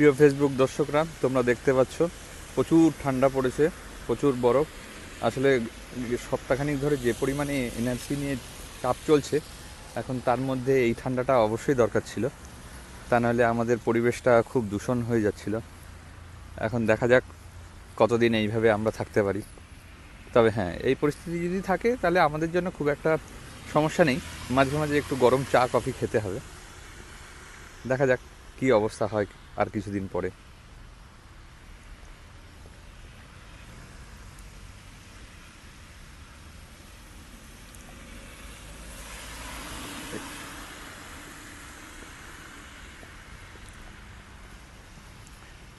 প্রিয় ফেসবুক দর্শকরা, তোমরা দেখতে পাচ্ছ, প্রচুর ঠান্ডা পড়েছে, প্রচুর বরফ। আসলে সপ্তাহখানিক ধরে যে পরিমাণে এনার্জি নিয়ে চাপ চলছে, এখন তার মধ্যে এই ঠান্ডাটা অবশ্যই দরকার ছিল। তা নাহলে আমাদের পরিবেশটা খুব দূষণ হয়ে যাচ্ছিল। এখন দেখা যাক কতদিন এইভাবে আমরা থাকতে পারি। তবে হ্যাঁ এই পরিস্থিতি যদি থাকে, তাহলে আমাদের জন্য খুব একটা সমস্যা নেই। মাঝে মাঝে একটু গরম চা, কফি খেতে হবে। দেখা যাক কি অবস্থা হয়। আর কিছুদিন পরে।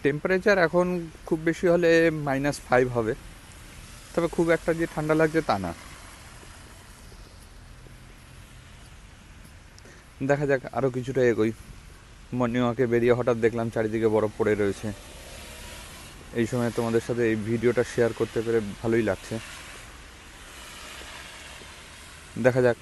টেম্পারেচার এখন খুব বেশি হলে মাইনাস ফাইভ হবে। তবে খুব একটা যে ঠান্ডা লাগছে তা না। দেখা যাক আরও কিছুটা এগোই। মর্নিং ওয়াকে বেরিয়ে হঠাৎ দেখলাম চারিদিকে বরফ পড়ে রয়েছে। এই সময় তোমাদের সাথে এই ভিডিওটা শেয়ার করতে পেরে ভালোই লাগছে। দেখা যাক।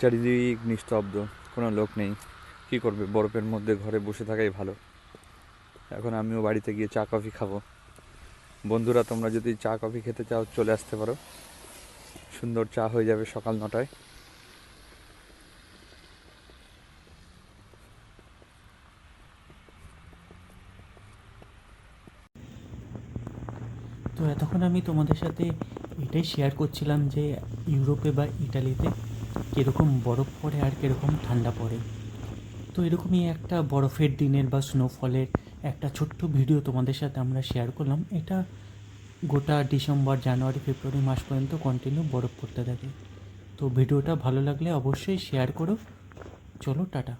চারিদিক নিস্তব্ধ, কোনো লোক নেই। কি করবে? বরফের মধ্যে ঘরে বসে থাকাই ভালো। এখন আমিও বাড়িতে গিয়ে চা, কফি খাব। বন্ধুরা, তোমরা যদি চা, কফি খেতে চাও, চলে আসতে পারো। সুন্দর চা হয়ে যাবে সকাল নটায়। তো এতক্ষণ আমি তোমাদের সাথে এটাই শেয়ার করছিলাম যে ইউরোপে বা ইটালিতে কীরকম বরফ পড়ে আর কীরকম ঠান্ডা পড়ে। তো এরকমই একটা বরফের দিনের বা স্নোফলের একটা ছোট্ট ভিডিও তোমাদের সাথে আমরা শেয়ার করলাম। এটা গোটা ডিসেম্বর, জানুয়ারি, ফেব্রুয়ারি মাস পর্যন্ত কন্টিনিউ বরফ পড়তে থাকে। তো ভিডিওটা ভালো লাগলে অবশ্যই শেয়ার করো। চলো, টাটা।